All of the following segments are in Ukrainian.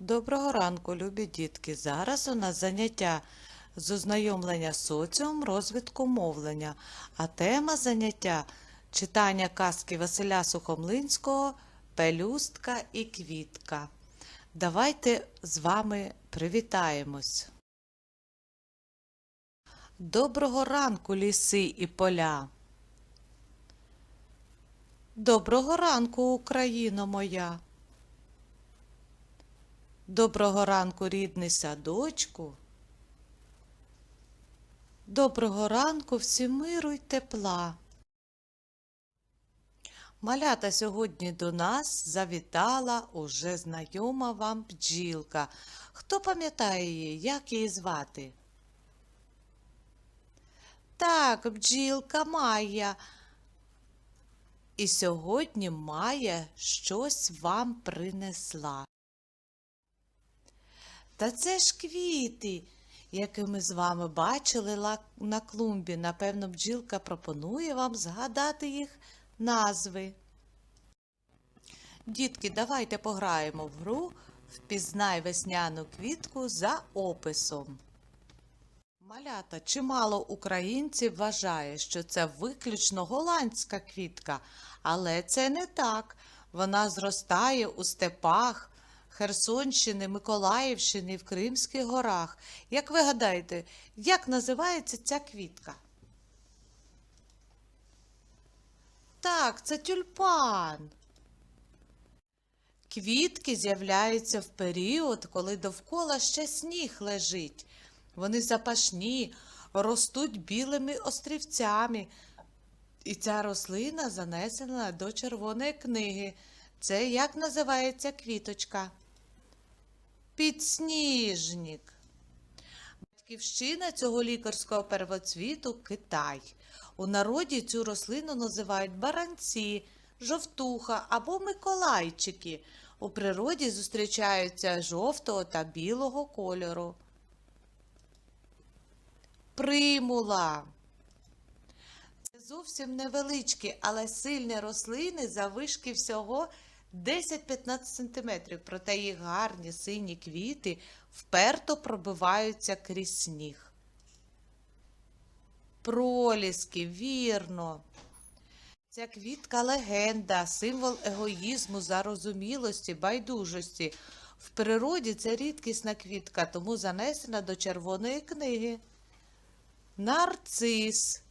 Доброго ранку, любі дітки! Зараз у нас заняття з ознайомлення з соціумом розвитку мовлення, а тема заняття читання казки Василя Сухомлинського Пелюстка і квітка. Давайте з вами привітаємось. Доброго ранку, ліси і поля. Доброго ранку, Україно моя. Доброго ранку, рідний садочку. Доброго ранку всім миру й тепла. Малята сьогодні до нас завітала уже знайома вам бджілка. Хто пам'ятає її, як її звати? Так, бджілка Майя. І сьогодні Майя щось вам принесла. Та це ж квіти, які ми з вами бачили на клумбі. Напевно, бджілка пропонує вам згадати їх назви. Дітки, давайте пограємо в гру Впізнай весняну квітку за описом. Малята, чимало українців вважає, що це виключно голландська квітка, але це не так. Вона зростає у степах Херсонщини, Миколаївщини в Кримських горах. Як ви гадаєте, як називається ця квітка? Так, це тюльпан. Квітки з'являються в період, коли довкола ще сніг лежить. Вони запашні, ростуть білими острівцями. І ця рослина занесена до червоної книги. Це як називається квіточка? Підсніжник. Батьківщина цього лікарського первоцвіту Китай. У народі цю рослину називають баранці, жовтуха або миколайчики. У природі зустрічаються жовтого та білого кольору. Примула. Це зовсім невеличкі, але сильні рослини завишки всього 10-15 см, проте їх гарні сині квіти вперто пробиваються крізь сніг. Проліски, вірно. Ця квітка легенда, символ егоїзму, зарозумілості, байдужості. В природі це рідкісна квітка, тому занесена до червоної книги. Нарцис.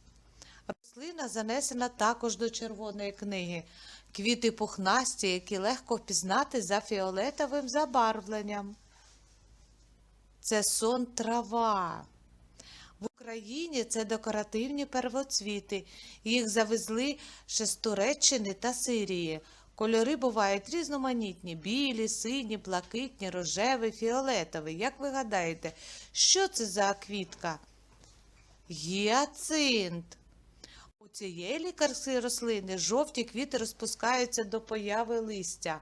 Рослина занесена також до червоної книги. Квіти пухнасті, які легко впізнати за фіолетовим забарвленням. Це сон трава. В Україні це декоративні первоцвіти. Їх завезли ще з Туреччини та Сирії. Кольори бувають різноманітні: білі, сині, блакитні, рожеві, фіолетові. Як ви гадаєте, що це за квітка? Гіацинт. У цієї лікарської рослини жовті квіти розпускаються до появи листя.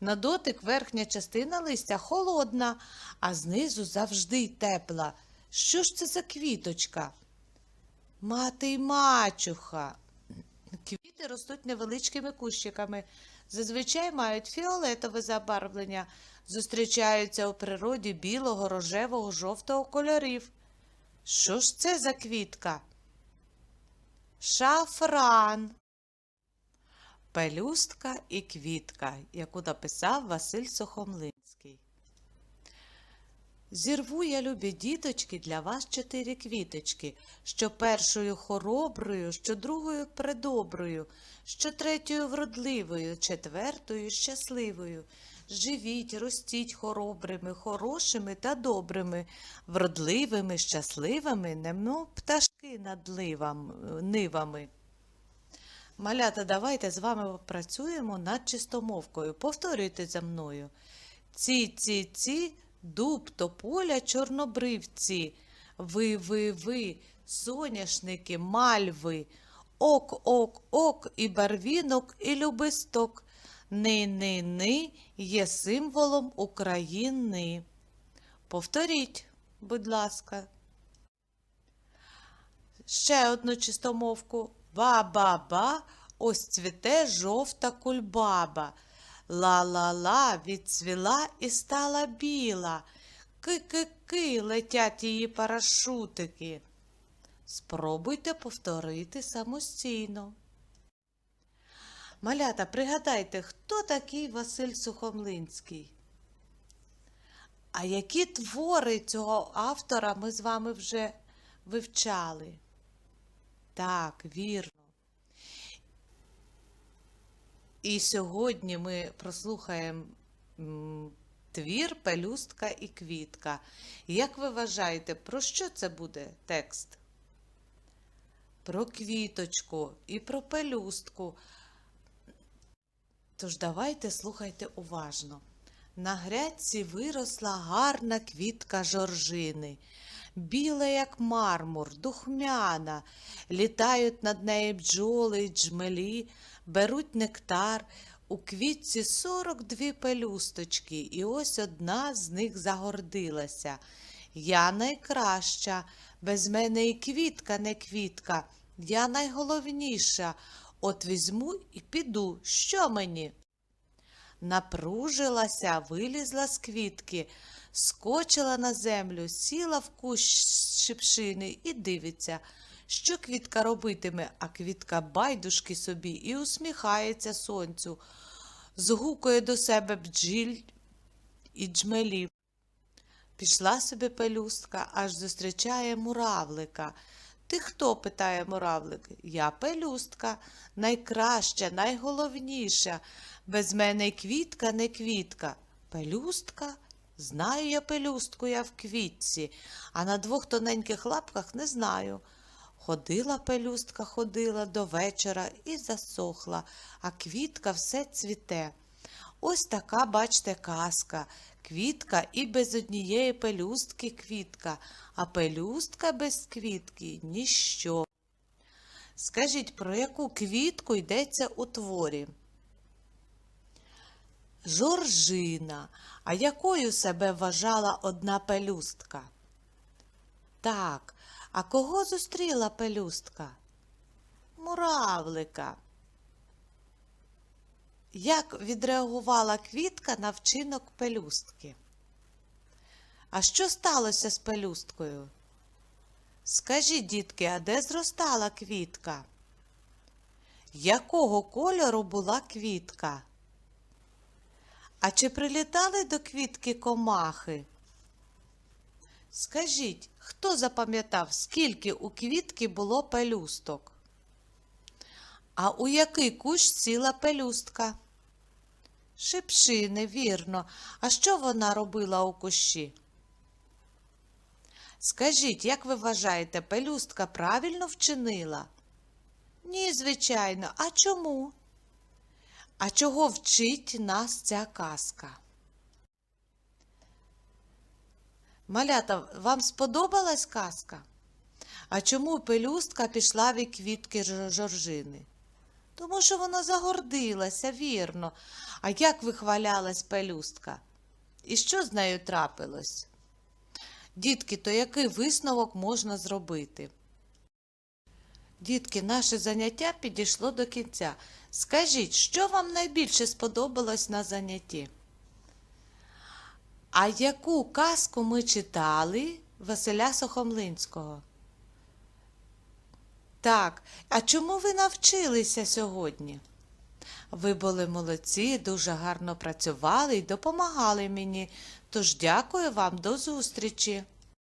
На дотик верхня частина листя холодна, а знизу завжди тепла. Що ж це за квіточка? Мати й мачуха. Квіти ростуть невеличкими кущиками. Зазвичай мають фіолетове забарвлення, зустрічаються у природі білого, рожевого, жовтого кольорів. Що ж це за квітка? Шафран. Пелюстка і квітка, яку написав Василь Сухомлинський. Зірву я, любі діточки, для вас чотири квіточки, що першою хороброю, що другою предоброю, що третьою вродливою, четвертою щасливою. Живіть, ростіть хоробрими, хорошими та добрими, вродливими, щасливими, немов пташки над ливам, нивами. Малята, давайте з вами працюємо над чистомовкою. Повторюйте за мною. Ці, ці, ці, дуб, тополя, чорнобривці. Ви, ви, ви, соняшники, мальви. Ок, ок, ок, і барвінок, і любисток. Ни, ни, ни є символом України. Повторіть, будь ласка. Ще одну чистомовку. Ба-ба-ба, ось цвіте жовта кульбаба. Ла-ла-ла відцвіла і стала біла. Ки-ки-ки летять її парашутики. Спробуйте повторити самостійно. Малята, пригадайте, хто такий Василь Сухомлинський? А які твори цього автора ми з вами вже вивчали? Так, вірно. І сьогодні ми прослухаємо твір Пелюстка і квітка. Як ви вважаєте, про що це буде текст? Про квіточку і про пелюстку. Тож давайте слухайте уважно. На грядці виросла гарна квітка жоржини, біла, як мармур, духмяна, літають над нею бджоли й джмелі, беруть нектар. У квітці 42 пелюсточки, і ось одна з них загордилася. Я найкраща, без мене і квітка не квітка, я найголовніша. От візьму і піду. Що мені? Напружилася, вилізла з квітки, скочила на землю, сіла в кущ шипшини і дивиться, що квітка робитиме, а квітка байдужки собі і усміхається сонцю, згукує до себе бджіль і джмелів. Пішла собі пелюстка, аж зустрічає муравлика. Ти хто? питає муравлик. Я пелюстка, найкраща, найголовніша. Без мене й квітка не квітка. Пелюстка? Знаю я пелюстку, я в квітці, а на двох тоненьких лапках не знаю. Ходила пелюстка, ходила до вечора і засохла, а квітка все цвіте. Ось така, бачте, казка. Квітка і без однієї пелюстки квітка, а пелюстка без квітки ніщо. Скажіть, про яку квітку йдеться у творі? Жоржина. А якою себе вважала одна пелюстка? Так, а кого зустріла пелюстка? Муравлика. Як відреагувала квітка на вчинок пелюстки? А що сталося з пелюсткою? Скажіть, дітки, а де зростала квітка? Якого кольору була квітка? А чи прилітали до квітки комахи? Скажіть, хто запам'ятав, скільки у квітки було пелюсток? А у який кущ сіла пелюстка? Шипшини, вірно. А що вона робила у кущі? Скажіть, як ви вважаєте, пелюстка правильно вчинила? Ні, звичайно. А чому? А чого вчить нас ця казка? Малята, вам сподобалась казка? А чому пелюстка пішла від квітки жоржини? Тому що вона загордилася, вірно. А як вихвалялась пелюстка? І що з нею трапилось? Дітки, то який висновок можна зробити? Дітки, наше заняття підійшло до кінця. Скажіть, що вам найбільше сподобалось на занятті? А яку казку ми читали Василя Сухомлинського? Так, а чому ви навчилися сьогодні? Ви були молодці, дуже гарно працювали і допомагали мені. Тож дякую вам до зустрічі.